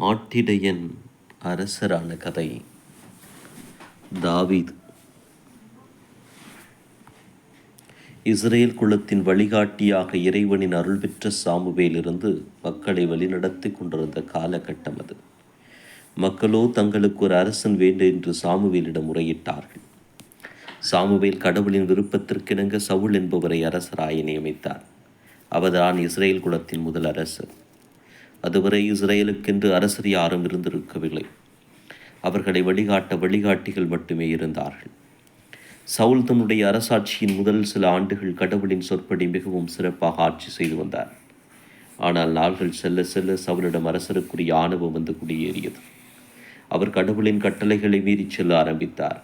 ஆட்டிடையன் அரசரான கதை. தாவீத். இஸ்ரேல் குலத்தின் வழிகாட்டியாக இறைவனின் அருள் பெற்ற சாமுவேலிருந்து மக்களை வழிநடத்தி கொண்டிருந்த காலகட்டம் அது. மக்களோ தங்களுக்கு ஒரு அரசன் வேண்டும் என்று சாமுவேலிடம் முறையிட்டார்கள். சாமுவேல் கடவுளின் விருப்பத்திற்கிணங்க சவுல் என்பவரை அரசராய் நியமித்தார். அவர்தான் இஸ்ரேல் குலத்தின் முதல் அரசர். அதுவரை இஸ்ரேலுக்கென்று அரசர் யாரும் இருந்திருக்கவில்லை. அவர்களை வழிகாட்ட வழிகாட்டிகள் மட்டுமே இருந்தார்கள். சவுல் தன்னுடைய அரசாட்சியின் முதல் சில ஆண்டுகள் கடவுளின் சொற்படி மிகவும் சிறப்பாக ஆட்சி செய்து வந்தார். ஆனால் நாள்கள் செல்ல செல்ல சவுலிடம் அரசருக்குரிய ஆணவம் வந்து குடியேறியது. அவர் கடவுளின் கட்டளைகளை மீறி செல்ல ஆரம்பித்தார்.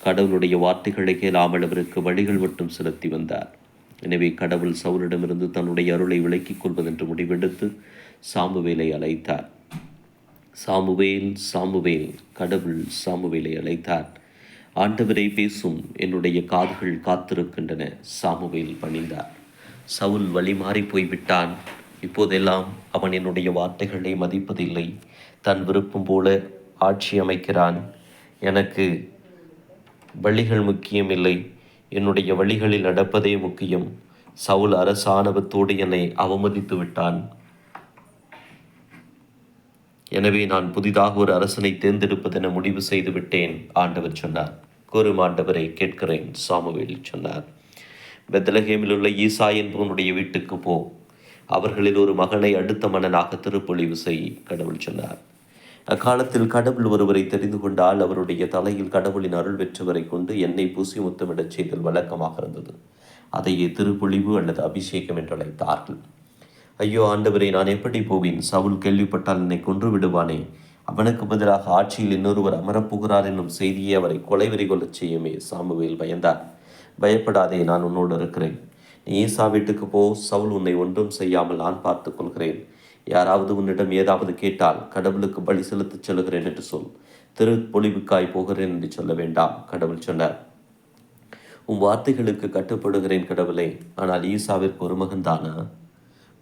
கடவுளுடைய வார்த்தைகளை கேளாமல் அவருக்கு வழிகள் மட்டும் செலுத்தி வந்தார். எனவே கடவுள் சவுலிடமிருந்து தன்னுடைய அருளை விலக்கிக் கொள்வதென்று முடிவெடுத்து சாமுவேலை அழைத்தார். சாமுவேல் சாமுவேல் கடவுள் சாமுவேலை அழைத்தார். ஆண்டவரை பேசும். என்னுடைய காதுகள் காத்திருக்கின்றன சாமுவேல் பணிந்தார். சவுல் வழி மாறி போய்விட்டான். இப்போதெல்லாம் அவன் என்னுடைய வார்த்தைகளை மதிப்பதில்லை. தன் விருப்பம் போல ஆட்சி அமைக்கிறான். எனக்கு வழிகள் முக்கியமில்லை என்னுடைய வழிகளில் நடப்பதே முக்கியம். சவுல் அரசாணவத்தோடு என்னை அவமதித்து விட்டான் எனவே நான் புதிதாக ஒரு அரசனை தேர்ந்தெடுப்பதென முடிவு செய்து விட்டேன் ஆண்டவர் சொன்னார். கூறும் ஆண்டவரை கேட்கிறேன் சாமுவேல் சொன்னார். பெத்தலகேமில் உள்ள ஈசா என்பவனுடைய வீட்டுக்கு போ. அவர்களில் ஒரு மகனை அடுத்த மன்னனாக திருப்பொழிவு செய் கடவுள் சொன்னார். அக்காலத்தில் கடவுள் ஒருவரை தெரிந்து கொண்டால் அவருடைய தலையில் கடவுளின் அருள் பெற்றவரை கொண்டு எண்ணெய் பூசி முத்தமிடச் செய்தல் வழக்கமாக இருந்தது. அதையே திருப்பொழிவு அல்லது அபிஷேகம் என்று அழைத்தார்கள் ஐயோ ஆண்டவரை நான் எப்படி போவேன்? சவுல் கேள்விப்பட்டால் என்னை கொன்று விடுவானே? அவனுக்கு பதிலாக ஆட்சியில் இன்னொருவர் அமரப்போகிறார் என்னும் செய்தியை அவரை கொலைவெறி கொள்ளச் செய்யுமே சாமுவேல் பயந்தார். பயப்படாதே நான் உன்னோடு இருக்கிறேன். நீ ஈசா வீட்டுக்கு போ சவுல் உன்னை ஒன்றும் செய்யாமல் நான் பார்த்து கொள்கிறேன். யாராவது உன்னிடம் ஏதாவது கேட்டால் கடவுளுக்கு பலி செலுத்தச் செல்கிறேன் என்று சொல். திரு பொலிவுக்காய் போகிறேன் என்று சொல்ல வேண்டாம் கடவுள் சொன்னார். உன் வார்த்தைகளுக்கு கட்டுப்படுகிறேன் கடவுளே. ஆனால் ஈசாவிற்கு ஒரு மகன் தானா?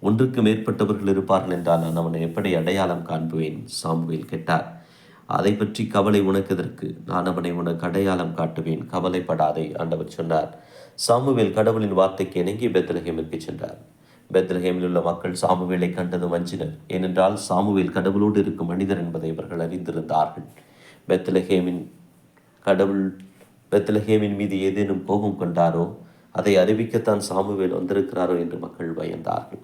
ஒன்றுக்கு மேற்பட்டவர்கள் இருப்பார்கள் என்றால் நான் அவனை எப்படி அடையாளம் காண்புவேன் சாமுவேல் கேட்டார். அதை பற்றி கவலை உனக்கதற்கு நான் அவனை உனக்கு அடையாளம் காட்டுவேன். கவலைப்படாதே ஆண்டவர் சொன்னார். சாமுவேல் கடவுளின் வார்த்தைக்கு இணங்கி பெத்லஹேமிற்கு சென்றார். பெத்லஹேமில் உள்ள மக்கள் சாமுவேலை கண்டது வஞ்சினர். ஏனென்றால் சாமுவேல் கடவுளோடு இருக்கும் மனிதர் என்பதை இவர்கள் அறிந்திருந்தார்கள். பெத்லஹேமின் கடவுள் பெத்லஹேமின் மீது ஏதேனும் கோபம் கொண்டாரோ அதை அறிவிக்கத்தான் சாமுவேல் வந்திருக்கிறாரோ என்று மக்கள் பயந்தார்கள்.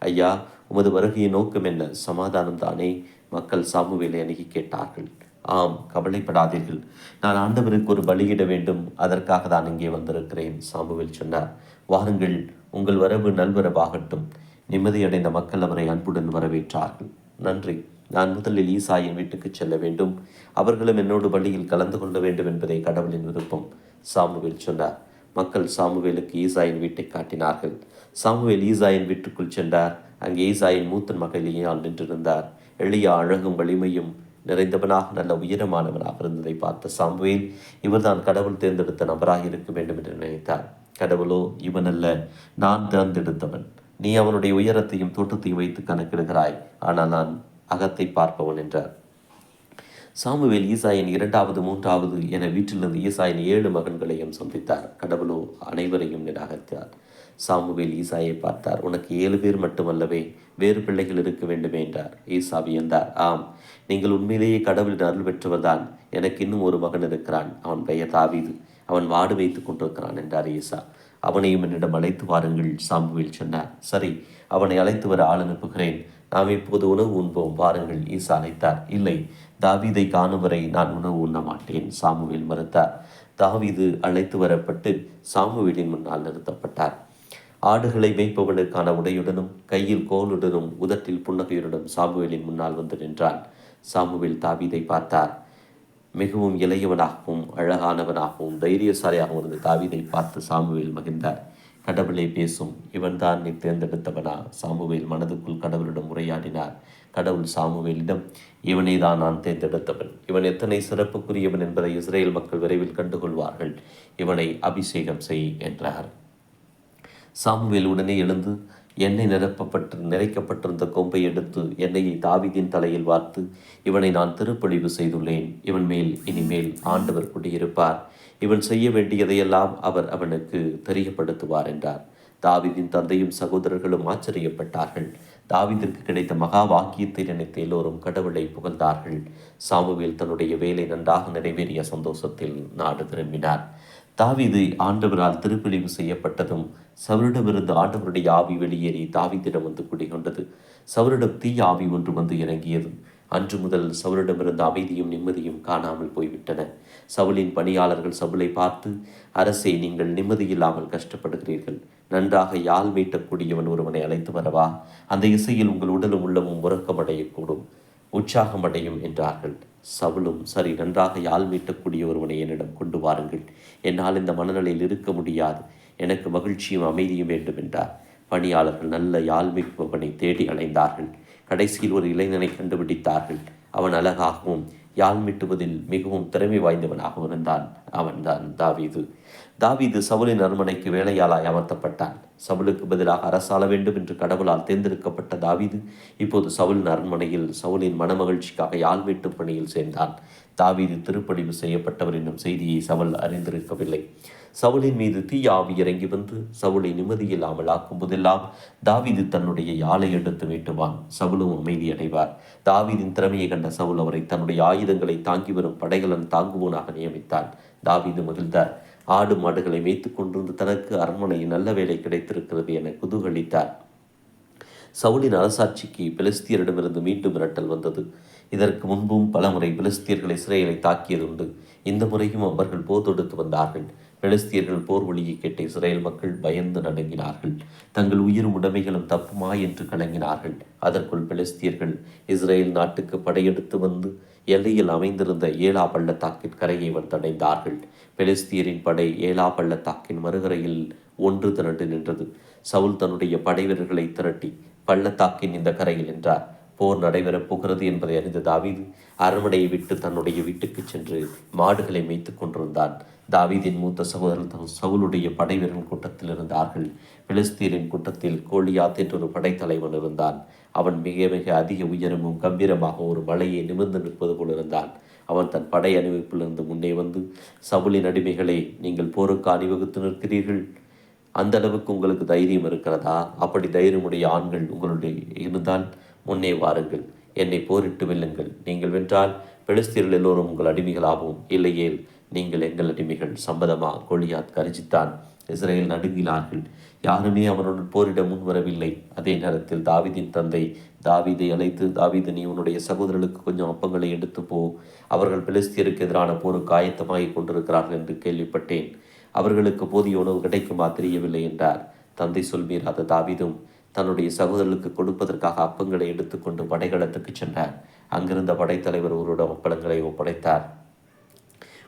ஐயா உமது வருகையின் நோக்கம் என்ன? சமாதானம் தானே? மக்கள் சாமுவேலை அணுகி கேட்டார்கள். ஆம் கவலைப்படாதீர்கள். நான் ஆண்டவருக்கு ஒரு பலியிட வேண்டும். அதற்காக தான் இங்கே வந்திருக்கிறேன் சாமுவேல் சொன்னார். வாருங்கள் உங்கள் வரவு நல்வரவாகட்டும். நிம்மதியடைந்த மக்கள் அவரை அன்புடன் வரவேற்றார்கள். நன்றி. நான் முதலில் ஈசாயின் வீட்டுக்கு செல்ல வேண்டும். அவர்களும் என்னோடு பள்ளியில் கலந்து கொள்ள வேண்டும் என்பதே கடவுளின் விருப்பம் சாமுவேல் சொன்னார். மக்கள் சாமுவேலுக்கு ஈசாயின் வீட்டை காட்டினார்கள். சாமுவேல் ஈசாயின் வீட்டுக்குள் சென்றார். அங்கே ஈசாயின் மூத்த மகளியால் நின்றிருந்தார். எளிய அழகும் வலிமையும் நிறைந்தவனாக நல்ல உயரமானவனாக இருந்ததை பார்த்த சாமுவேல் இவர்தான் கடவுள் தேர்ந்தெடுத்த நபராக இருக்க வேண்டும் என்று நினைத்தார். கடவுளோ இவன் அல்ல நான் தேர்ந்தெடுத்தவன். நீ அவனுடைய உயரத்தையும் தோட்டத்தையும் வைத்து கணக்கிடுகிறாய். ஆனால் நான் அகத்தை பார்ப்பவன் என்றார். சாமுவேல் ஈசாயின் இரண்டாவது மூன்றாவது என வீட்டிலிருந்து ஈசாயின் ஏழு மகன்களையும் சந்தித்தார். கடவுளோ அனைவரையும் நிராகரித்தார் சாமுவேல் ஈசாயை பார்த்தார். உனக்கு ஏழு பேர் மட்டுமல்லவே வேறு பிள்ளைகள் இருக்க வேண்டும் என்றார். ஈசா வியந்தார் ஆம் நீங்கள் உண்மையிலேயே கடவுளின் அருள் பெற்றவர்தான். எனக்கு இன்னும் ஒரு மகன் இருக்கிறான். அவன் பெயர் தாவீது. அவன் வாடு வைத்துக் கொண்டிருக்கிறான் என்றார் ஈசா. அவனையும் என்னிடம் அழைத்து வாருங்கள் சாமுவேல் சொன்னார். சரி அவனை அழைத்து வர ஆள் அனுப்புகிறேன். நாம் இப்போது உணவு உண்போம். வாருங்கள் ஈசா அழைத்தார். இல்லை தாவீதை காணும் வரை நான் உணவு உண்ண மாட்டேன் சாமுவேல் மறுத்தார். தாவீது அழைத்து வரப்பட்டு சாமுவேலின் முன்னால் நிறுத்தப்பட்டார். ஆடுகளை மேய்ப்பவனுக்கான உடையுடனும் கையில் கோலுடனும் உதட்டில் புன்னகையுடனும் சாமுவேலின் முன்னால் வந்து நின்றான். சாமுவேல் தாவீதை பார்த்தார். மிகவும் இளையவனாகவும் அழகானவனாகவும் தைரியசாலியாகவும் இருந்த தாவீதை பார்த்து சாமுவேல் மகிழ்ந்தார். கடவுளை பேசும் இவன்தான் நீ தேர்ந்தெடுத்தவனா? சாமுவேல் மனதுக்குள் கடவுளிடம் உரையாடினார். கடவுள் சாமுவேலிடம் இவனை தான் நான் தேர்ந்தெடுத்தவன். இவன் எத்தனை சிறப்புக்குரியவன் என்பதை இஸ்ரேல் மக்கள் விரைவில் கண்டுகொள்வார்கள். இவனை அபிஷேகம் செய் என்றார். சாமுவேல் உடனே எழுந்து எண்ணெய் நிரப்பப்பட்டு நிறைக்கப்பட்டிருந்த கொம்பை எடுத்து எண்ணெயை தாவீதின் தலையில் வார்த்து இவனை நான் திருப்பொழிவு செய்துள்ளேன். இவன் மேல் இனிமேல் ஆண்டவர் குடியிருப்பார். இவன் செய்ய வேண்டியதையெல்லாம் அவர் அவனுக்கு தெரியப்படுத்துவார் என்றார். தாவீதின் தந்தையும் சகோதரர்களும் ஆச்சரியப்பட்டார்கள். தாவிதிற்கு கிடைத்த மகா வாக்கியத்தை நினைத்து எல்லோரும் கடவுளை புகழ்ந்தார்கள். சாமுவேல் தன்னுடைய வேலை நன்றாக நிறைவேறிய சந்தோஷத்தில் நாடு திரும்பினார். தாவிது ஆண்டவரால் திருப்பிழிவு செய்யப்பட்டதும் சவரிடமிருந்து ஆண்டவருடைய ஆவி வெளியேறி தாவித்திடம் வந்து குடிகொண்டது. சவரிடம் தீ ஆவி ஒன்று வந்து இறங்கியது அன்று முதல் சவுலிடமிருந்த அமைதியும் நிம்மதியும் காணாமல் போய்விட்டன. சவுலின் பணியாளர்கள் சவுலை பார்த்து அரசே நீங்கள் நிம்மதியில்லாமல் கஷ்டப்படுகிறீர்கள். நன்றாக யாழ் மீட்டக்கூடியவன் ஒருவனை அழைத்து வரவா? அந்த இசையில் உங்கள் உடலும் உள்ளமும் உறக்கமடையக்கூடும். உற்சாகமடையும் என்றார்கள். சவுலும் சரி நன்றாக யாழ் மீட்டக்கூடிய ஒருவனை என்னிடம் கொண்டு வாருங்கள். என்னால் இந்த மனநிலையில் இருக்க முடியாது. எனக்கு மகிழ்ச்சியும் அமைதியும் வேண்டும் என்றார் பணியாளர்கள் நல்ல யாழ்மிப்பவனை தேடி அலைந்தார்கள். கடைசியில் ஒரு இளைஞனை கண்டுபிடித்தார்கள். அவன் அழகாகவும் யாழ் மீட்டுவதில் மிகவும் திறமை வாய்ந்தவனாகவும் இருந்தான். அவன்தான் தாவீது. தாவீது சவுலின் அரண்மனைக்கு வேலையாளாய் அமர்த்தப்பட்டான். சவுலுக்கு பதிலாக அரசாள வேண்டும் என்று கடவுளால் தேர்ந்தெடுக்கப்பட்ட தாவீது இப்போது சவுலின் அரண்மனையில் சவுலின் மனமகிழ்ச்சிக்காக யாழ் மீட்டும் பணியில் சேர்ந்தான். தாவீது திருப்படிவு செய்யப்பட்டவர் என்னும் செய்தியை சவுல் அறிந்திருக்கவில்லை. சவுலின் மீது தீயாவி இறங்கி வந்து சவுளை நிம்மதியில்லாமல் ஆக்கும் போதெல்லாம் தாவீது தன்னுடைய யாழை எடுத்து மீட்டுவான். சவுலும் அமைதி அடைவார். தாவீதின் திறமையை கண்ட சவுல் அவரை தன்னுடைய ஆயுதங்களை தாங்கி வரும் படைகளன் தாங்குவோனாக நியமித்தான் தாவீது மகிழ்ந்தார். ஆடு மாடுகளை மேய்த்து கொண்டிருந்து தனக்கு அரண்மனையில் நல்ல வேலை கிடைத்திருக்கிறது என குதூகலித்தார். சவுலின் அரசாட்சிக்கு பிலஸ்தியரிடமிருந்து மீண்டும் மிரட்டல் வந்தது. இதற்கு முன்பும் பலமுறை பிலிஸ்தியர்கள் சிறைகளை தாக்கியதுண்டு. இந்த முறையும் அவர்கள் போதொடுத்து வந்தார்கள். பெலஸ்தியர்கள் போர் ஒளியை கேட்ட இஸ்ரேல் மக்கள் பயந்து நடுங்கினார்கள். தங்கள் உயிரும் உடைமைகளும் தப்புமா என்று கலங்கினார்கள். அதற்குள் பெலஸ்தியர்கள் இஸ்ரேல் நாட்டுக்கு படையெடுத்து வந்து எல்லையில் அமைந்திருந்த ஏலா பள்ளத்தாக்கின் கரையை வந்தடைந்தார்கள். பெலஸ்தியரின் படை ஏலா பள்ளத்தாக்கின் மறுகரையில் ஒன்று திரண்டு நின்றது. சவுல் தன்னுடைய படை வீரர்களை திரட்டி பள்ளத்தாக்கின் இந்த கரையில் நின்றார். போர் நடைபெறப் போகிறது என்பதை அறிந்த தாவீது அரண்மனையை விட்டு தன்னுடைய வீட்டுக்கு சென்று மாடுகளை மேய்த்து கொண்டிருந்தான். தாவீதின் மூத்த சகோதரர் சவுளுடைய படைவீரன் கூட்டத்தில் இருந்தார்கள் பிலிஸ்தீனின் கூட்டத்தில் கோலியாத் என்ற ஒரு படைத்தலைவன் இருந்தான். அவன் மிக மிக அதிக உயரமும் கம்பீரமாக ஒரு மலையை நிமிர்ந்து நிற்பது போல் இருந்தான். அவன் தன் படை அணிவிப்பிலிருந்து முன்னே வந்து சவுளின் அடிமைகளை நீங்கள் போருக்கு அணிவகுத்து நிற்கிறீர்கள். அந்த அளவுக்கு உங்களுக்கு தைரியம் இருக்கிறதா? அப்படி தைரியமுடைய ஆண்கள் உங்களுடைய இருந்தால் முன்னே வாருங்கள். என்னை போரிட்டு வெல்லுங்கள். நீங்கள் வென்றால் பெலிஸ்தீர்கள் எல்லோரும் உங்கள் அடிமைகளாகவும் இல்லையேல் நீங்கள் எங்கள் அடிமைகள். சம்மதமா கோலியாத் கரிஜித்தான். இஸ்ரேல் நடுங்கினார்கள். யாருமே அவனுடன் போரிட முன்வரவில்லை. அதே நேரத்தில் தாவிதின் தந்தை தாவிதை அழைத்து தாவிது நீ உன்னுடைய சகோதரர்களுக்கு கொஞ்சம் அப்பங்களை எடுத்து போ. அவர்கள் பெலிஸ்தியருக்கு எதிரான போருக்கு ஆயத்தமாகி கொண்டிருக்கிறார்கள் என்று கேள்விப்பட்டேன். அவர்களுக்கு போதிய உணவு கிடைக்குமா? தெரியவில்லை என்றார். தந்தை சொல்மீராத தாவிதும் தன்னுடைய சகோதரர்களுக்கு கொடுப்பதற்காக அப்பங்களை எடுத்துக்கொண்டு படைகளத்துக்கு சென்றார். அங்கிருந்த படைத்தலைவர் ஒருவரிடம் அப்பளங்களை ஒப்படைத்தார்.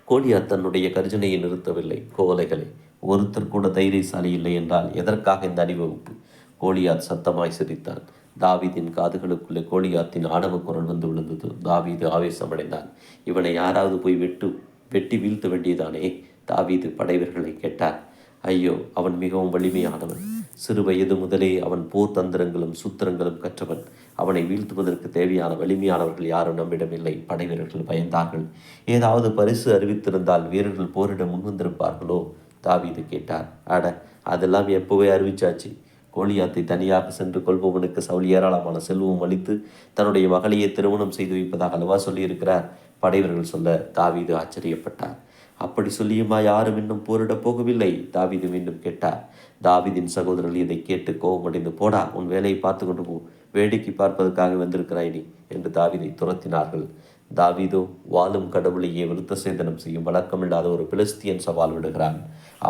கோலியா தன்னுடைய கர்ஜனையை நிறுத்தவில்லை. கோவலைகளை ஒருத்தர் கூட தைரியசாலி இல்லை என்றால் எதற்காக இந்த அணிவகுப்பு? கோலியாத் சத்தமாய் சிரித்தான் தாவீதின் காதுகளுக்குள்ளே கோலியாத்தின் ஆணவ குரல் வந்து விழுந்தது. தாவீது ஆவேசமடைந்தான். இவனை யாராவது போய் வெட்டு வெட்டி வீழ்த்த வேண்டியதானே? தாவீது படைவர்களை கேட்டார். ஐயோ அவன் மிகவும் வலிமையானவன். சிறு வயது முதலே அவன் போர் தந்திரங்களும் சூத்திரங்களும் கற்றவன். அவனை வீழ்த்துவதற்கு தேவையான வலிமையானவர்கள் யாரும் நம்மிடமில்லை படை வீரர்கள் பயந்தார்கள். ஏதாவது பரிசு அறிவித்திருந்தால் வீரர்கள் போரிட முன்வந்திருப்பார்களோ தாவீது கேட்டார். அட அதெல்லாம் எப்போவே அறிவிச்சாச்சு. கோலியாத்தை தனியாக சென்று கொள்பவனுக்கு சவுல் ஏராளமான செல்வம் அளித்து தன்னுடைய மகளையே திருமணம் செய்து வைப்பதாக அல்லவா சொல்லியிருக்கிறார்? படைவர்கள் சொல்ல தாவீது ஆச்சரியப்பட்டார். அப்படி சொல்லியுமா யாரும் இன்னும் போரிடப் போகவில்லை? தாவிது மீண்டும் கேட்டார். தாவிதின் சகோதரர்கள் இதை கேட்டு கோபமடைந்து போடா உன் வேலையை பார்த்து கொண்டு போ. வேடிக்கை பார்ப்பதற்காக வந்திருக்கிறாய் நீ என்று தாவிதை துரத்தினார்கள். தாவிதோ வாழும் கடவுளையே விருத்த சேதனம் செய்யும் வழக்கமில்லாத ஒரு பிலஸ்தியன் சவால் விடுகிறான்.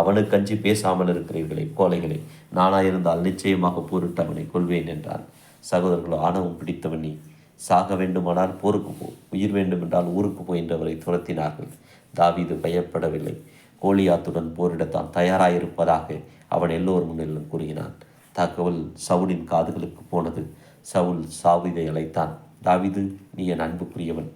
அவனுக்கு அஞ்சி பேசாமல் இருக்கிறீர்களே கோலைகளே நானாயிருந்தால் நிச்சயமாக போரிட்டு அவனை கொள்வேன் என்றான். சகோதரர்களோ ஆணவம் பிடித்தவன் நீ. சாக வேண்டுமானால் போருக்கு போ. உயிர் வேண்டுமென்றால் ஊருக்கு போ என்றவரை துரத்தினார்கள். தாவீது பயப்படவில்லை. கோலியாத்துடன் போரிடத்தான் தயாராயிருப்பதாக அவன் எல்லோர் முன்னிலும் கூறினான். தகவல் சவுலின் காதுகளுக்கு போனது. சவுல் சாவிதை அழைத்தான். தாவிது நீ என் அன்புக்குரியவன்.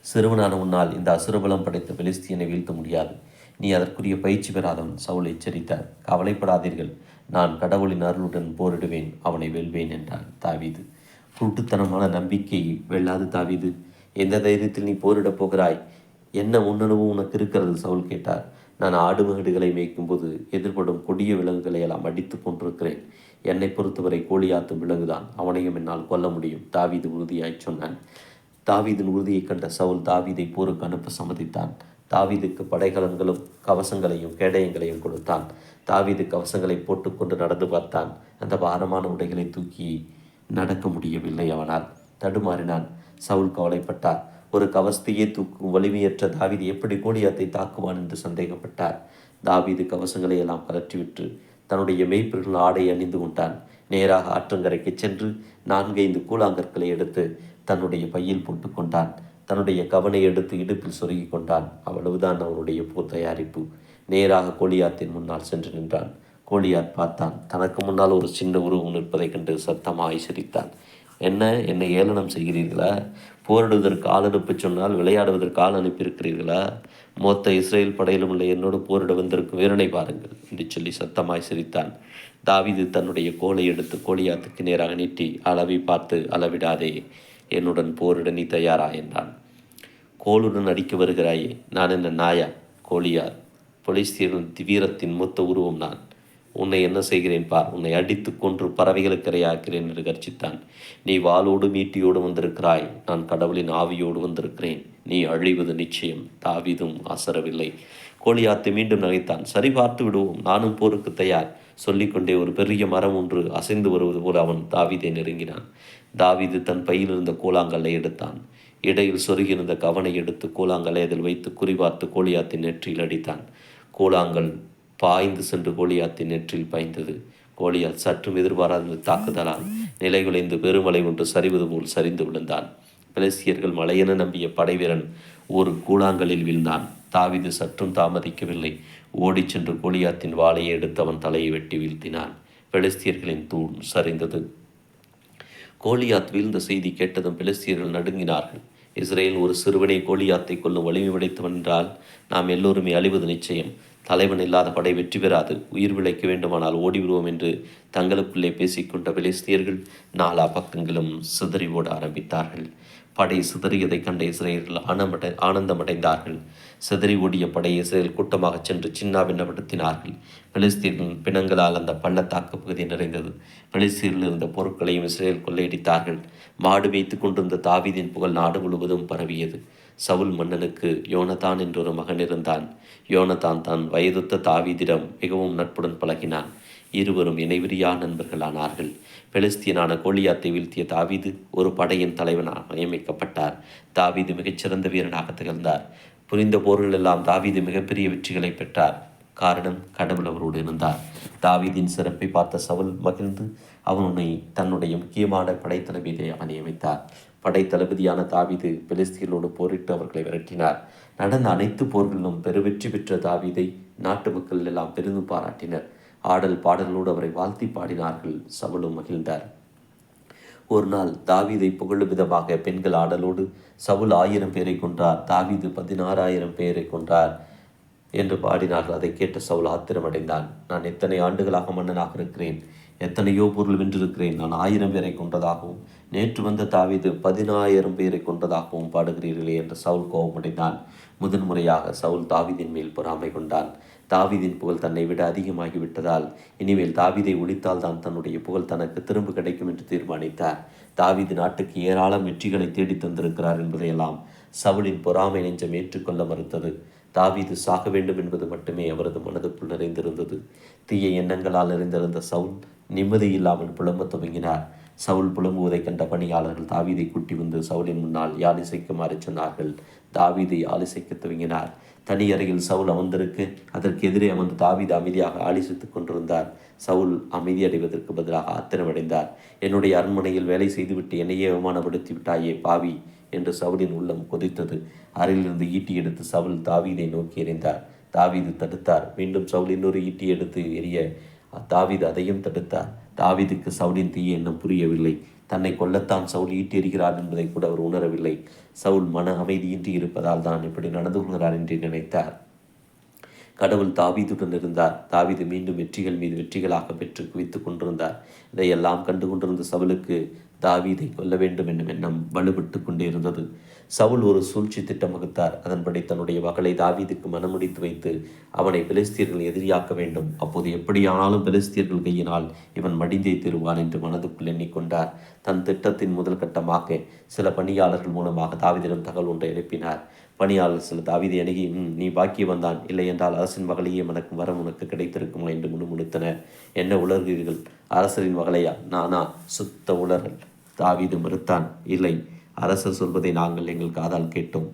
சிறுவனான உன்னால் இந்த அசுரபலம் படைத்த பெலிஸ்தியனை வீழ்த்த முடியாது. நீ அதற்குரிய பயிற்சி பெறாதவன். சவுல் எச்சரித்தார். கவலைப்படாதீர்கள். நான் கடவுளின் அருளுடன் போரிடுவேன். அவனை வெல்வேன் என்றான் தாவீது. குருட்டுத்தனமான நம்பிக்கை வெல்லாது தாவீது. எந்த தைரியத்தில் நீ போரிடப் போகிறாய்? என்ன முன்னணுவு உனக்கு இருக்கிறது? சவுல் கேட்டார். நான் ஆடு மகடுகளை மேய்க்கும்போது எதிர்படும் கொடிய விலங்குகளை எல்லாம் அடித்து கொண்டிருக்கிறேன் என்னை பொறுத்தவரை கோழியாத்தும் விலங்குதான். அவனையும் என்னால் கொல்ல முடியும். தாவீது உறுதியாய் சொன்னான். தாவீதின் உறுதியைக் கண்ட சவுல் தாவீதை போருக்கு அனுப்ப சம்மதித்தான். தாவீதுக்கு படைகலன்களும் கவசங்களையும் கேடயங்களையும் கொடுத்தான். தாவீது கவசங்களை போட்டுக்கொண்டு நடந்து பார்த்தான். அந்த பாரமான உடைகளை தூக்கி நடக்க முடியவில்லை அவனால். தடுமாறினான். சவுல் கவலைப்பட்டார். ஒரு கவசத்தையே தூக்கும் வலிமையற்ற தாவீது எப்படி கோலியாத்தை தாக்குவான் என்று சந்தேகப்பட்டார். தாவீது கவசங்களை எல்லாம் கலற்றிவிட்டு தன்னுடைய மெய்ப்பொருள் ஆடை அணிந்து கொண்டான். நேராக ஆற்றங்கரைக்கு சென்று நான்கைந்து கூழாங்கற்களை எடுத்து தன்னுடைய பையில் போட்டு கொண்டான். தன்னுடைய கவனை எடுத்து இடுப்பில் சொருகி கொண்டான். அவ்வளவுதான் அவனுடைய போர் தயாரிப்பு. நேராக கோலியாத்தின் முன்னால் சென்று நின்றான். கோலியாத் பார்த்தான். தனக்கு முன்னால் ஒரு சின்ன உருவம் நிற்பதைக் கண்டு சத்தமாய் சிரித்தான். என்ன? என்னை ஏளனம் செய்கிறீர்களா? போரிடுவதற்கு ஆள் அனுப்ப சொன்னால் விளையாடுவதற்கு ஆள் அனுப்பியிருக்கிறீர்களா? மொத்த இஸ்ரேல் படையிலும் உள்ள என்னோடு போரிட வந்திருக்கும் வீரனை பாருங்கள் என்று சொல்லி சத்தமாய் சிரித்தான். தாவீது தன்னுடைய கோலை எடுத்து கோலியாத்துக்கு நேராக நீட்டி அளவை பார்த்து அளவிடாதே என்னுடன் போரிட நீ தயாரா? என்றான். கோளுடன் அடிக்க வருகிறாயே நான் என்ன நாயா? கோலியார் பொலிஸ்தீரன் வீரத்தின் மொத்த உருவம் நான். உன்னை என்ன செய்கிறேன் பார்? உன்னை அடித்து கொன்று பறவைகளுக்கு இரையாக்கிறேன் என்று கர்ச்சித்தான் நீ வாளோடு மீட்டியோடு வந்திருக்கிறாய். நான் கடவுளின் ஆவியோடு வந்திருக்கிறேன். நீ அழிவது நிச்சயம். தாவிதும் அசரவில்லை. கோழியாத்து மீண்டும் நகைத்தான். சரி பார்த்து விடுவோம். நானும் போருக்கு தயார். சொல்லிக்கொண்டே ஒரு பெரிய மரம் ஒன்று அசைந்து வருவது போல அவன் தாவிதை நெருங்கினான். தாவிது தன் பையில் இருந்த கூழாங்கல்லை எடுத்தான். இடையில் சொருகியிருந்த கவனை எடுத்து கூழாங்கல்லை அதில் வைத்து குறிபார்த்து கோழியாத்தின் நெற்றியில் அடித்தான். கூழாங்கல் பாய்ந்து சென்று கோலியாத்தின் நெற்றில் பாய்ந்தது. கோலியாத் சற்றும் எதிர்பாராத தாக்குதலால் நிலைகுலைந்து பெருமலை ஒன்று சரிவது போல் சரிந்து விழுந்தான். பிளேசியர்கள் மலையென நம்பிய படைவீரன் ஒரு கூழாங்கலில் வீழ்ந்தான். தாவிது சற்றும் தாமதிக்கவில்லை. ஓடிச் சென்று கோலியாத்தின் வாளையை எடுத்து அவன் தலையை வெட்டி வீழ்த்தினான். பிளஸ்தியர்களின் தூண் சரிந்தது. கோலியாத் வீழ்ந்த செய்தி கேட்டதும் பிளஸ்தியர்கள் நடுங்கினார்கள். இஸ்ரேல் ஒரு சிறுவனை கோலியாத்தை கொள்ளும் வலிமை படைத்தவன் என்றால் நாம் எல்லோருமே அழிவது நிச்சயம். தலைவன் இல்லாத படை வெற்றி பெறாது. உயிர் விளைக்க வேண்டுமானால் ஓடிவிடுவோம் என்று தங்களுக்குள்ளே பேசிக்கொண்ட பெலிஸ்தியர்கள் நாலா பக்கங்களும் சிதறி ஓட ஆரம்பித்தார்கள். படை சிதறியதைக் கண்ட இஸ்ரேல் ஆனமடை ஆனந்தமடைந்தார்கள். சிதறி ஓடிய படை இஸ்ரேல் கூட்டமாக சென்று சின்னாபின்னப்படுத்தினார்கள் பெலிஸ்தீனின் பிணங்களால் அந்த பள்ளத்தாக்கு பகுதி நிறைந்தது. பெலிஸ்தீனில் இருந்த பொருட்களையும் இஸ்ரேல் கொள்ளையடித்தார்கள். மாடு வைத்து கொண்டிருந்த தாவீதின் புகழ் நாடு முழுவதும் பரவியது. சவுல் மன்னனுக்கு யோனதான் என்றொரு மகன் இருந்தான். யோனதான் தான் வயதுத்த தாவீதிடம் மிகவும் நட்புடன் பழகினான். இருவரும் இணைவிரியா நண்பர்களானார்கள். பெலிஸ்தீனான கோலியாத்தை வீழ்த்திய தாவீது ஒரு படையின் தலைவனாக நியமிக்கப்பட்டார். தாவீது மிகச்சிறந்த வீரனாக திகழ்ந்தார். புரிந்த போர்கள் எல்லாம் தாவீது மிகப்பெரிய வெற்றிகளை பெற்றார். காரணம் கடவுள் அவரோடு இருந்தார். தாவீதின் சிறப்பை பார்த்த சவுல் மகிழ்ந்து அவனை தன்னுடைய முக்கியமான படைத்தளபதியாக நியமித்தார். படைத்தளபதியான தாவிது பெலிஸ்தீனோடு போரிட்டு அவர்களை விரட்டினார். நடந்த அனைத்து போர்களிலும் பெருவெற்றி பெற்ற தாவீதை நாட்டு மக்கள் எல்லாம் பெரிதும் பாராட்டினர். ஆடல் பாடலோடு அவரை வாழ்த்தி பாடினார்கள் சவுலும் மகிழ்ந்தார். ஒரு நாள் தாவீதை புகழும் விதமாக பெண்கள் ஆடலோடு சவுல் ஆயிரம் பேரை கொன்றார் தாவீது பதினாறாயிரம் பேரை கொன்றார் என்று பாடினார்கள். அதை கேட்ட சவுல் ஆத்திரமடைந்தான். நான் எத்தனை ஆண்டுகளாக மன்னனாக இருக்கிறேன்? எத்தனையோ பொருள் வென்றிருக்கிறேன். நான் ஆயிரம் பேரை கொன்றதாகவும் நேற்று வந்த தாவீது பதினாயிரம் பேரை கொன்றதாகவும் பாடுகிறீர்களே என்று சவுல் கோபமடைந்தான். முதன்முறையாக சவுல் தாவீதின் மேல் பொறாமை கொண்டான். தாவிதின் புகழ் தன்னை விட அதிகமாகிவிட்டதால் இனிமேல் தாவீதை ஒழித்தால் தான் தன்னுடைய புகழ் தனக்கு திரும்ப கிடைக்கும் என்று தீர்மானித்தார். தாவீது நாட்டுக்கு ஏராளம் வெற்றிகளை தேடித் தந்திருக்கிறார் என்பதையெல்லாம் சவுலின் பொறாமை நெஞ்சம் ஏற்றுக்கொள்ள மறுத்தது. தாவீது சாக வேண்டும் என்பது மட்டுமே அவரது மனதுக்குள் நிறைந்திருந்தது. தீய எண்ணங்களால் நிறைந்திருந்த சவுல் நிம்மதி இல்லாமல் புலம்பத் துவங்கினார். சவுல் புலம்புவதைக் கண்ட பணியாளர்கள் தாவீதை கூட்டி வந்து சவுலின் முன்னால் யாழிசைக்குமாறு சொன்னார்கள். தாவீதை ஆலிசைக்க துவங்கினார். தனி அறையில் சவுல் அமர்ந்திருக்கு. அதற்கு எதிரே அமர்ந்து தாவீது அமைதியாக ஆலிசித்துக் கொண்டிருந்தார். சவுல் அமைதியடைவதற்கு பதிலாக ஆத்திரமடைந்தார். என்னுடைய அரண்மனையில் வேலை செய்துவிட்டு என்னையே அவமானப்படுத்தி விட்டாயே பாவி என்று சவுலின் உள்ளம் கொதித்தது. அறையிலிருந்து ஈட்டி எடுத்து சவுல் தாவீதை நோக்கி எறிந்தார். தாவீது தடுத்தார். மீண்டும் சவுல் இன்னொரு ஈட்டி எடுத்து எரிய தாவிது அதையும் தடுத்தார். தாவீதுக்கு சவுலின் தீய எண்ணம் புரியவில்லை. தன்னை கொல்லத்தான் சவுல் ஈட்டியிருக்கிறார் என்பதை கூட அவர் உணரவில்லை. சவுல் மன அமைதியின்றி இருப்பதால் தான் இப்படி நடந்து கொள்கிறார் என்று நினைத்தார். கடவுள் தாவீதுடன் இருந்தார். தாவீது மீண்டும் வெற்றிகள் மீது வெற்றிகளாக பெற்று குவித்துக் கொண்டிருந்தார். இதையெல்லாம் கண்டு கொண்டிருந்த சவுலுக்கு தாவீதை கொல்ல வேண்டும் என்னும் எண்ணம் வலுவிட்டு கொண்டே இருந்தது சவுல் ஒரு சூழ்ச்சி திட்டம் வகுத்தார் அதன்படி தன்னுடைய மகளை தாவீதுக்கு மனமுடித்து வைத்து அவனை பெலிஸ்தீர்கள் எதிரியாக்க வேண்டும். அப்போது எப்படியானாலும் பெலிஸ்தீர்கள் கையினால் இவன் மடிந்தே திருவான் என்று மனதுக்குள் எண்ணிக்கொண்டார் தன் திட்டத்தின் முதல் கட்டமாக சில பணியாளர்கள் மூலமாக தாவீதிடம் தகவல் ஒன்றை எழுப்பினார். பணியாளர் சில தாவீதை அணுகி நீ பாக்கி வந்தான் இல்லை என்றால் அரசின் மகளையே மனக்கும் வரம் உனக்கு கிடைத்திருக்குமா? என்று முணுமுணுத்தன. என்ன உலர்கிறீர்கள் அரசரின் மகளையா? நானா. சுத்த உலரல் தாவீது மறுத்தான். இல்லை. அரசர் சொல்வதை நாங்கள் எங்கள் காதால் கேட்டோம்.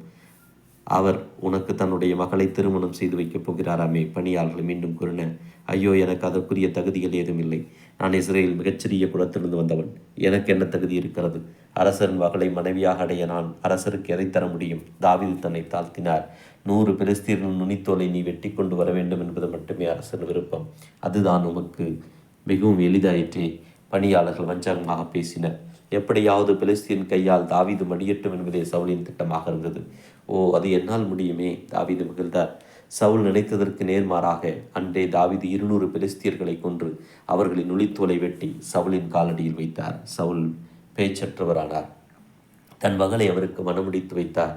அவர் உனக்கு தன்னுடைய மகளை திருமணம் செய்து வைக்கப் போகிறாராமே. பணியாளர்கள் மீண்டும் கூறின. ஐயோ எனக்கு அதற்குரிய தகுதிகள் ஏதும் இல்லை. நான் இஸ்ரேல் மிகச்சிறிய குலத்திலிருந்து வந்தவன். எனக்கு என்ன தகுதி இருக்கிறது? அரசரின் மகளை மனைவியாக அடைய நான் அரசருக்கு எதை தர முடியும்? தாவீது தன்னை தாழ்த்தினார். நூறு பெலிஸ்தீரின் நுனித்தோலை நீ வெட்டி கொண்டு வர வேண்டும் என்பது மட்டுமே அரசன் விருப்பம். அதுதான் உமக்கு மிகவும் எளிதாயிற்றே. பணியாளர்கள் வஞ்சகமாக பேசினர். எப்படியாவது பெலிஸ்தீன் கையால் தாவீது மடியட்டும் என்பதே சவுலின் திட்டமாக இருந்தது. ஓ அது என்னால் முடியுமே? தாவீது மகிழ்ந்தார். சவுல் நினைத்ததற்கு நேர்மாறாக அன்றே தாவீது இருநூறு பெலிஸ்தியர்களை கொன்று அவர்களின் நுழித்தோலை வெட்டி சவுலின் காலடியில் வைத்தார். சவுல் பேச்சற்றவரானார். தன் மகளை அவருக்கு மனமுடித்து வைத்தார்.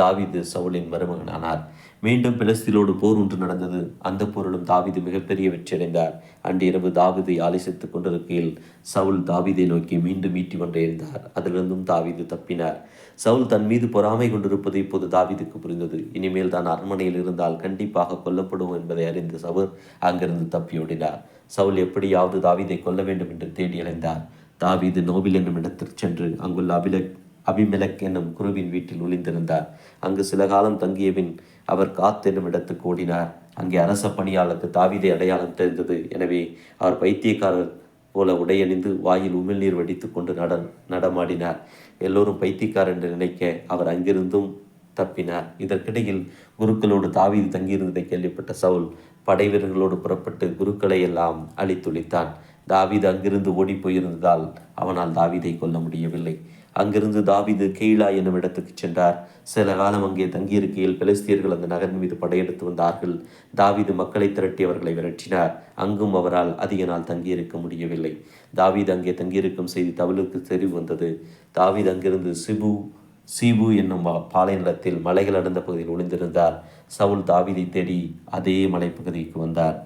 தாவீது சவுலின் மருமகனானார். மீண்டும் பிலஸ்தீனோடு போர் ஒன்று நடந்தது. அந்த போரிலும் தாவீது மிகப்பெரிய வெற்றியடைந்தார் அன்று இரவு தாவீதை ஆலோசித்துக் கொண்டிருக்கையில் சவுல் தாவீதை நோக்கி மீண்டும் ஈட்டி ஒன்றை எறிந்தார் அதிலிருந்தும் தாவீது தப்பினார். சவுல் தன் மீது பொறாமை கொண்டிருப்பது இப்போது தாவீதுக்கு புரிந்தது. இனிமேல் தான் அரண்மனையில் இருந்தால் கண்டிப்பாக கொல்லப்படும் என்பதை அறிந்த சவுல் அங்கிருந்து தப்பியோடினார் சவுல் எப்படியாவது தாவீதை கொல்ல வேண்டும் என்று தேடி அலைந்தார். தாவீது நோபில் என்னும் இடத்திற்கு சென்று அங்குள்ள அபிலக் அபிமெலக் என்னும் குருவின் வீட்டில் ஒளிந்திருந்தார். அங்கு சில காலம் தங்கிய பின் அவர் காத் என்னும் இடத்துக்கு ஓடினார். அங்கே அரச பணியாளருக்கு தாவீதை அடையாளம் தெரிந்தது. எனவே அவர் பைத்தியக்காரர் போல உடையணிந்து வாயில் உமிழ்நீர் வடித்து கொண்டு நட நடமாடினார். எல்லோரும் பைத்தியக்காரன் என்று நினைக்க அவர் அங்கிருந்தும் தப்பினார். இதற்கிடையில் குருக்களோடு தாவீது தங்கியிருந்ததை கேள்விப்பட்ட சவுல் படை வீரர்களோடு புறப்பட்டு குருக்களை எல்லாம் அழித்துளித்தான் தாவீது அங்கிருந்து ஓடி போயிருந்ததால் அவனால் தாவீதை கொல்ல முடியவில்லை. அங்கிருந்து தாவிது கெய்லா என்னும் இடத்துக்கு சென்றார். சில காலம் அங்கே தங்கியிருக்கையில் பெலிஸ்தியர்கள் அந்த நகரின் மீது படையெடுத்து வந்தார்கள். தாவிது மக்களை திரட்டி அவர்களை விரட்டினார். அங்கும் அவரால் அதிக நாள் தங்கியிருக்க முடியவில்லை. தாவீது அங்கே தங்கியிருக்கும் செய்தி தவளுக்கு தெரிவு வந்தது. தாவீது அங்கிருந்து சிபு சீபு என்னும் பாலைநிலத்தில் மலைகள் அடர்ந்த பகுதியில் ஒளிந்திருந்தார். சவுல் தாவிதை தேடி அதே மலைப்பகுதிக்கு வந்தார்.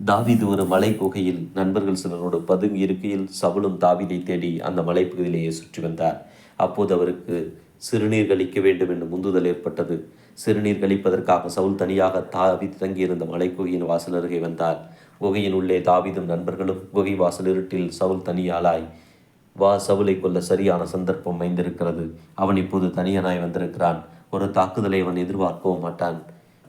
தாவிது ஒரு மலை குகையில் நண்பர்கள் சிலரோடு பதுங்கி இருக்கையில் சவுலும் தாவிதை தேடி அந்த மலைப்பகுதியிலேயே சுற்றி வந்தார். அப்போது அவருக்கு சிறுநீர் கழிக்க வேண்டும் என்று முந்துதல் ஏற்பட்டது. சிறுநீர் கழிப்பதற்காக சவுல் தனியாக தாவி தங்கியிருந்த மலைக்குகையின் வாசல் அருகே வந்தார். குகையின் உள்ளே தாவிதும் நண்பர்களும் குகை வாசல் இருட்டில் சவுல் தனியாளாய் வா சவுலை கொல்ல சரியான சந்தர்ப்பம் அமைந்திருக்கிறது. அவன் இப்போது தனியனாய் வந்திருக்கிறான். ஒரு தாக்குதலை அவன் எதிர்பார்க்கவும் மாட்டான்.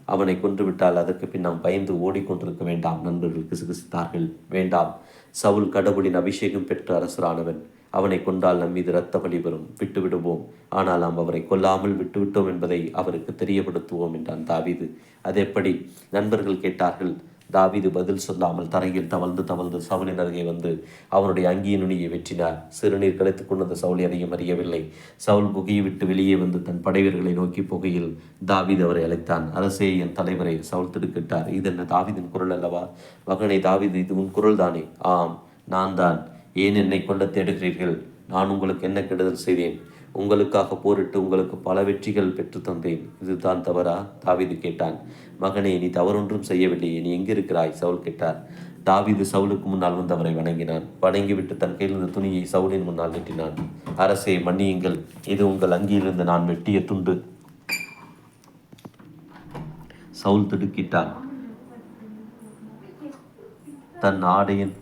அவனை கொன்றுவிட்டால் அதற்கு பின் நாம் பயந்து ஓடிக்கொண்டிருக்க வேண்டாம். நண்பர்கள் கிசுகிசுத்தார்கள். வேண்டாம். சவுல் கடவுளின் அபிஷேகம் பெற்ற அரசரானவன். அவனை கொண்டால் நம் மீது இரத்த பலி வரும். விட்டு விடுவோம். ஆனால் நாம் அவரை கொல்லாமல் விட்டுவிட்டோம் என்பதை அவருக்கு தெரியப்படுத்துவோம் என்றான் தாவிது. அதெப்படி? நண்பர்கள் கேட்டார்கள். தாவிது பதில் சொல்லாமல் தரையில் தவழ்ந்து தவழ்ந்து சவுலின் அருகே வந்து அவனுடைய அங்கிய நுனியை வெற்றினார் சிறுநீர் கலைத்துக் கொண்டது சவுல் எதையும் அறியவில்லை. சவுல் குகையை விட்டு வெளியே வந்து தன் படைவீரர்களை நோக்கி புகையில் தாவிது அவரை அழைத்தான். அரசே என் தலைவரை சவுல் திடுக்கிட்டார். இது என்ன தாவிதின் குரல் அல்லவா? மகனை தாவீது இது உன் குரல் தானே? ஆம் நான் தான். ஏன் என்னை கொல்ல தேடுகிறீர்கள்? நான் உங்களுக்கு என்ன கெடுதல் செய்தேன்? உங்களுக்காக போரிட்டு உங்களுக்கு பல வெற்றிகள் பெற்று தந்தேன். இதுதான் தவறா? தாவீது கேட்டான். மகனே நீ தவறொன்றும் செய்யவில்லையே நீ எங்கிருக்கிறாய்? சவுல் கேட்டார். தாவீது சவுலுக்கு முன்னால் வந்து அவரை வணங்கினான். வணங்கிவிட்டு தன் கையில் இருந்த துணியை சவுலின் முன்னால் நீட்டினான். அரசே மன்னியுங்கள். இது உங்கள் அங்கியிலிருந்து நான் வெட்டிய துண்டு. சவுல் திடுக்கிட்டான். தன் ஆடையின்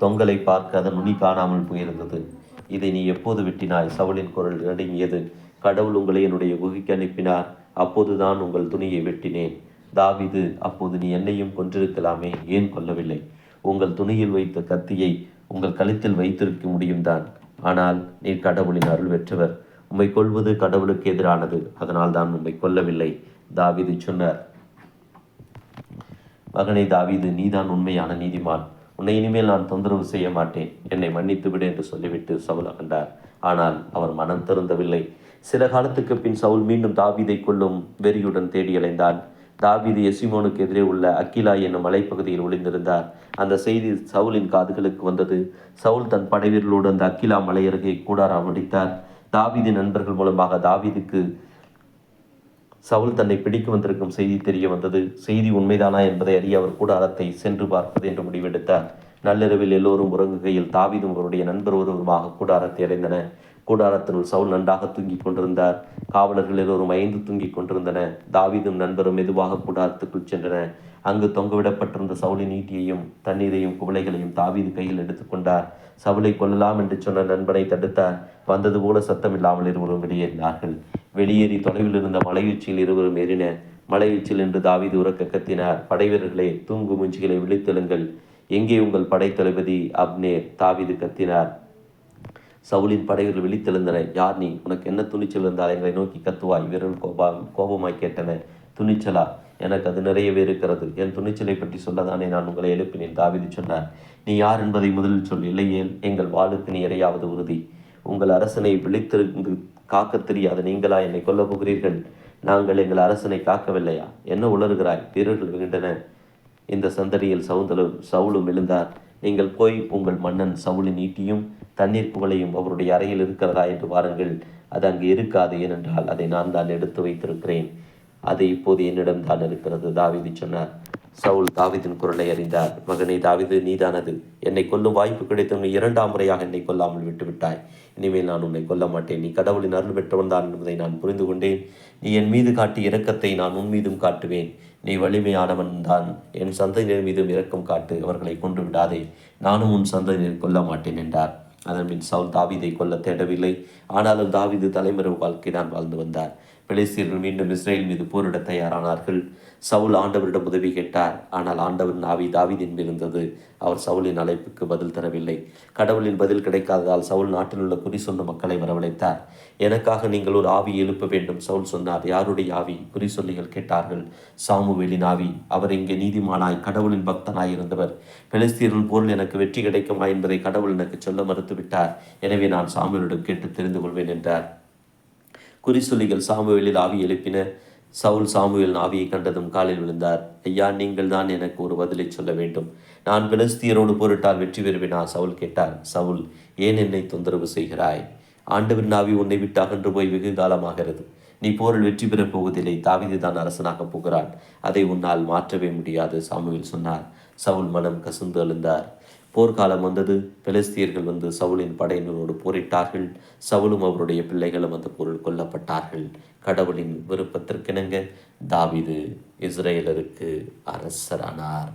தொங்கலை பார்க்க அதன் நுனி காணாமல் போயிருந்தது. இதை நீ எப்போது விட்டினாய்? சவுளின் குரல் நடுங்கியது. கடவுள் உங்களை என்னுடைய குகைக்கு அனுப்பினார். அப்போதுதான் உங்கள் துணியை வெட்டினேன். தாவிது அப்போது நீ என்னையும் கொன்றிருக்கலாமே? ஏன் கொல்லவில்லை? உங்கள் துணியில் வைத்த கத்தியை உங்கள் கழுத்தில் வைத்திருக்க முடியும்தான் ஆனால் நீர் கடவுளின் அருள் பெற்றவர். உம்மை கொள்வது கடவுளுக்கு எதிரானது. அதனால் தான் உம்மை கொல்லவில்லை. தாவிது சொன்னார். மகனை தாவிது நீதான் உண்மையான நீதிமான். உன்னை இனிமேல் நான் தொந்தரவு செய்ய மாட்டேன். என்னை மன்னித்து விடு என்று சொல்லிவிட்டு சவுல் அகண்டார் ஆனால் அவர் மனம் திருந்தவில்லை. சில காலத்துக்கு பின் சவுல் மீண்டும் தாவீதை கொள்ளும் வெறியுடன் தேடி அலைந்தான் தாவீது எசிமோனுக்கு எதிரே உள்ள அக்கிலா என்னும் மலைப்பகுதியில் ஒளிந்திருந்தார். அந்த செய்தி சவுலின் காதுகளுக்கு வந்தது. சவுல் தன் படைவீரர்களோடு அந்த அக்கிலா மலை அருகே கூடாரம் அடித்தார் தாவீதின் நண்பர்கள் மூலமாக தாவீதுக்கு சவுல் தன்னை பிடிக்க வந்திருக்கும் செய்தி தெரிய வந்தது. செய்தி உண்மைதானா என்பதை அறிய அவர் கூடாரத்தை சென்று பார்ப்பது என்று முடிவெடுத்தார். நள்ளிரவில் எல்லோரும் உறங்குகையில் தாவீதும் அவருடைய நண்பர் ஒருவருமாக கூடாரத்தை அடைந்தன கூடாரத்தினுள் சவுல் நன்றாக தூங்கிக் கொண்டிருந்தார். காவலர்கள் எல்லோரும் ஐந்து தூங்கிக் கொண்டிருந்தன தாவீதும் நண்பரும் மெதுவாக கூடாரத்துக்குள் சென்றன அங்கு தொங்கவிடப்பட்டிருந்த சவுளின் ஈட்டியையும் தண்ணீரையும் குவளைகளையும் தாவீது கையில் எடுத்துக்கொண்டார் சவுளை கொல்லலாம் என்று சொன்ன நண்பனை தடுத்தார். வந்தது போல சத்தமில்லாமல் இருவரும் வெளியேறினார்கள். வெளியேறி தொலைவில் இருந்த மலை உச்சியில் இருவரும் ஏறின. மலை என்று தாவீது உறக்க கத்தினார். படைவீரர்களே தூங்கு மூஞ்சிகளை விழித்தெழுங்கள். எங்கே உங்கள் படைத்தளபதி அப்னேர்? தாவிது கத்தினார். சவுலின் படைகள் விழித்தெழுந்தன. யார் நீ? உனக்கு என்ன துணிச்சல் இருந்தால் எங்களை நோக்கி கத்துவாய். வீரர்கள் கோபம் கோபமாய் கேட்டன. துணிச்சலா? எனக்கு அது நிறையவே இருக்கிறது. என் துணிச்சலை பற்றி சொல்லதானே நான் உங்களை எழுப்பினேன் தாவிது சொன்னார். நீ யார் என்பதை முதலில் சொல். இல்லையேல் எங்கள் வாளுக்கு நீ இறையாவது உறுதி. உங்கள் அரசனை விழித்திருந்து காக்க தெரியாத நீங்களா என்னை கொல்ல போகிறீர்கள்? நாங்கள் எங்கள் அரசனை காக்கவில்லையா? என்ன உளறுகிறாய்? வீரர்கள் விகின்றன இந்த சந்தடியில் சவுந்தலும் சவுலும் எழுந்தார். நீங்கள் போய் உங்கள் மன்னன் சவுளின் ஈட்டியும் தண்ணீர் குவளையும் அவருடைய அறையில் இருக்கிறதா என்று வாருங்கள். அது அங்கு இருக்காது ஏனென்றால் அதை நான் தான் எடுத்து வைத்திருக்கிறேன். அது இப்போது என்னிடம் தான் இருக்கிறது தாவிதி சொன்னார். சவுல் தாவிதின் குரலை அறிந்தார். மகனே தாவிது நீதானது. என்னை கொல்லும் வாய்ப்பு கிடைத்தவங்க இரண்டாம் முறையாக என்னை கொல்லாமல் விட்டுவிட்டாய். இனிமேல் நான் உன்னை கொல்ல மாட்டேன். நீ கடவுளின் அருள் பெற்றவன் தான் என்பதை நான் புரிந்து கொண்டேன். நீ என் மீது காட்டிய இரக்கத்தை நான் உன் மீதும் காட்டுவேன். நீ வலிமையானவன் தான். என் சந்தையினர் மீதும் இரக்கம் காட்டு. அவர்களை கொன்று விடாதே. நானும் உன் சந்ததியினர் கொல்ல மாட்டேன் என்றார். அதன்பின் சவுல் தாவீதை கொல்ல தேடவில்லை. ஆனாலும் தாவீது தலைமறைவு வாழ்க்கை தான் வாழ்ந்து வந்தார். பெலிஸ்தீர்கள் மீண்டும் இஸ்ரேல் மீது போரிட தயாரானார்கள். சவுல் ஆண்டவரிடம் உதவி கேட்டார். ஆனால் ஆண்டவரின் ஆவி தாவிதின் இருந்தது. அவர் சவுலின் அழைப்புக்கு பதில் தரவில்லை. கடவுளின் பதில் கிடைக்காததால் சவுல் நாட்டில் உள்ள குறி சொன்ன மக்களை வரவழைத்தார். எனக்காக நீங்கள் ஒரு ஆவி எழுப்ப வேண்டும் சவுல் சொன்னார். யாருடைய ஆவி? குறி சொல்லிகள் கேட்டார்கள். சாமுவேலின் ஆவி. அவர் இங்கே நீதிமானாய் கடவுளின் பக்தனாய் இருந்தவர். பெலிஸ்தீரின் பொருள் எனக்கு வெற்றி கிடைக்குமா என்பதை கடவுள் எனக்கு சொல்ல மறுத்துவிட்டார். எனவே நான் சாமுவேலிடம் கேட்டு தெரிந்து கொள்வேன் என்றார். குறிசொல்லிகள் சாமுவேலில் ஆவி எழுப்பின சவுல் சாமுவேல் ஆவியை கண்டதும் காலில் விழுந்தார். ஐயா நீங்கள் தான் எனக்கு ஒரு பதிலை சொல்ல வேண்டும். நான் பிலஸ்தியரோடு போரிட்டால் வெற்றி பெறுவேனா? சவுல் கேட்டார். சவுல் ஏன் என்னை தொந்தரவு செய்கிறாய்? ஆண்டவரின் ஆவி உன்னை விட்டு அகன்று போய் வெகு காலமாகிறது. நீ போரில் வெற்றி பெறப் போவதில்லை. தாவிது தான் அரசனாகப் போகிறான். அதை உன்னால் மாற்றவே முடியாது சாமுவேல் சொன்னார். சவுல் மனம் கசுந்து எழுந்தார். போர்க்காலம் வந்தது பெலஸ்தியர்கள் வந்து சவுலின் படையினரோடு போரிட்டார்கள். சவுலும் அவருடைய பிள்ளைகளும் அந்த போரில் கொல்லப்பட்டார்கள். கடவுளின் விருப்பத்திற்கிணங்க தாவிது இஸ்ரேலருக்கு அரசரானார்.